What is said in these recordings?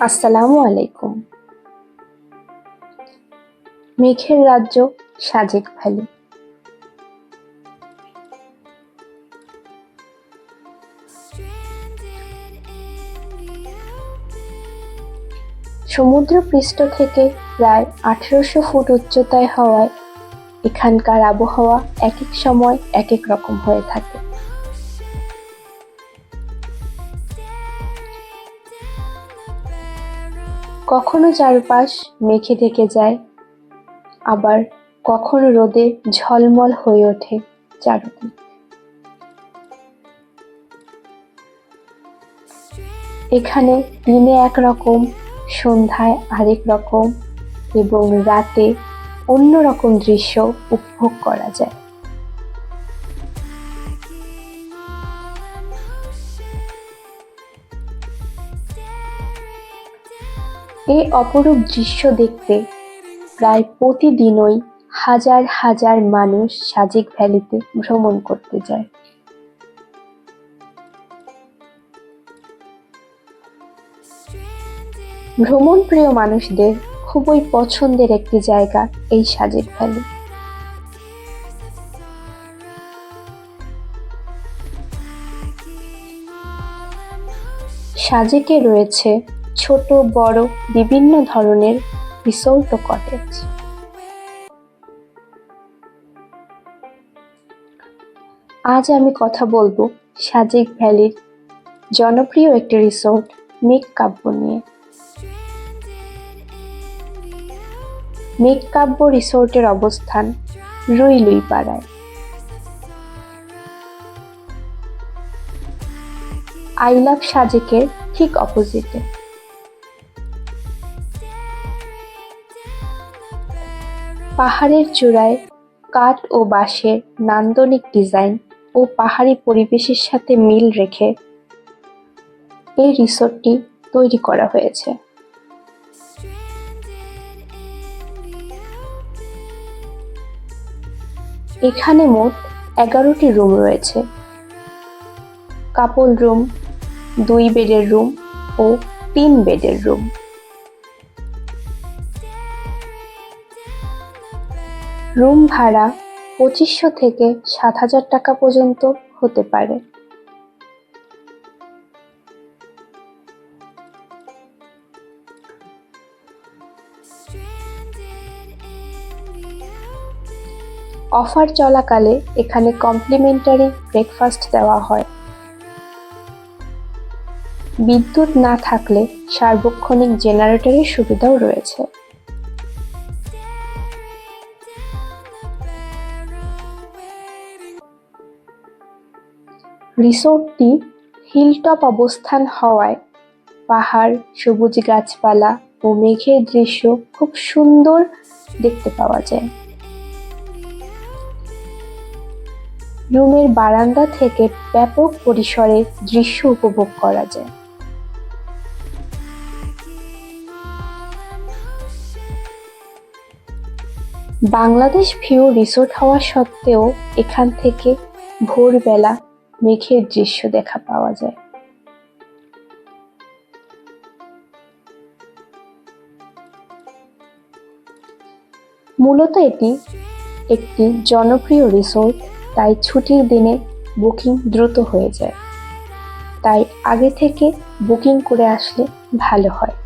আসসালামু আলাইকুম মেঘের রাজ্য সাজেক ভ্যালি. সমুদ্র পৃষ্ঠ থেকে প্রায় আঠেরোশো ফুট উচ্চতায় হওয়ায় এখানকার আবহাওয়া এক এক সময় এক এক রকম হয়ে থাকে কখনো চারপাশ মেখে ঢেকে যায়, আবার কখনো রোদে ঝলমল হয়ে ওঠে চারদিক। এখানে দিনে একরকম, সন্ধ্যায় আরেক রকম এবং রাতে অন্য রকম দৃশ্য উপভোগ করা যায়। এই অপরূপ দৃশ্য দেখতে প্রায় প্রতিদিনই হাজার হাজার মানুষ সাজেক ভ্যালিতে ভ্রমণ করতে যায়। ভ্রমণ প্রিয় মানুষদের খুবই পছন্দের একটি জায়গা এই সাজেক ভ্যালি। সাজেকে রয়েছে ছোট, বড়, বিভিন্ন ধরনের রিসোর্ট ও কটেজ। আজ আমি কথা বলব সাজেক ভ্যালির জনপ্রিয় একটি রিসোর্ট মেঘ কাব্য নিয়ে। মেঘ কাব্য রিসোর্টের অবস্থান রুইলুই পাড়ায়। আই লাভ সাজেকের ঠিক অপোজিটে। পাহাড়ের চূড়ায় কাঠ ও বাঁশের নান্দনিক ডিজাইন ও পাহাড়ি পরিবেশের সাথে মিল রেখে এই রিসোর্টটি তৈরি করা হয়েছে। এখানে মোট এগারোটি রুম রয়েছে। কাপল রুম, দুই বেডের রুম ও তিন বেডের রুম। রুম ভাড়া পঁচিশশো থেকে সাত হাজার টাকা পর্যন্ত হতে পারে। অফার চলাকালে এখানে কমপ্লিমেন্টারি ব্রেকফাস্ট দেওয়া হয়। বিদ্যুৎ না থাকলে সার্বক্ষণিক জেনারেটরের সুবিধাও রয়েছে। রিসোর্টটি হিলটপ অবস্থান হওয়ায় পাহাড়, সবুজ গাছপালা ও মেঘের দৃশ্য খুব সুন্দর দেখতে পাওয়া যায়। রুমের বারান্দা থেকে ব্যাপক পরিসরে দৃশ্য উপভোগ করা যায়। বাংলাদেশ ভিউ রিসোর্ট হওয়া সত্ত্বেও এখান থেকে ভোরবেলা মেঘের দৃশ্য দেখা পাওয়া যায়। মূলত এটি একটি জনপ্রিয় রিসোর্ট, তাই ছুটির দিনে বুকিং দ্রুত হয়ে যায়। তাই আগে থেকে বুকিং করে আসলে ভালো হয়।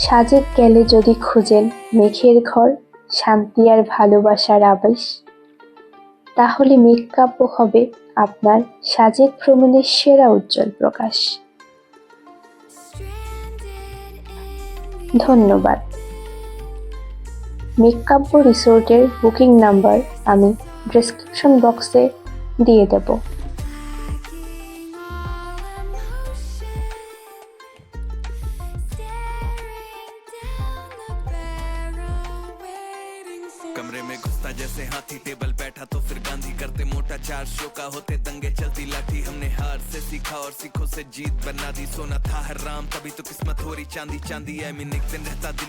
সাজেক গেলে যদি খুঁজেন মেঘের ঘর, শান্তি আর ভালোবাসার আবেশ। তাহলে মেঘ কাব্য হবে আপনার সাজেক ভ্রমণের সেরা উজ্জ্বল প্রকাশ। ধন্যবাদ। মেঘকাব্য রিসোর্টের বুকিং নাম্বার আমি ডেসক্রিপশন বক্সে দিয়ে দেব। कमरे जैसे हाथी टेबल बैठा तो फिर गांधी करते मोटा चार शो का होते दंगे चलती लाठी। हमने हार से सीखा और सिखों से जीत बना दी। सोना था हर राम, तभी तो किस्मत हो रही। चांदी चांदी है मीन एक दिन रहता दिल।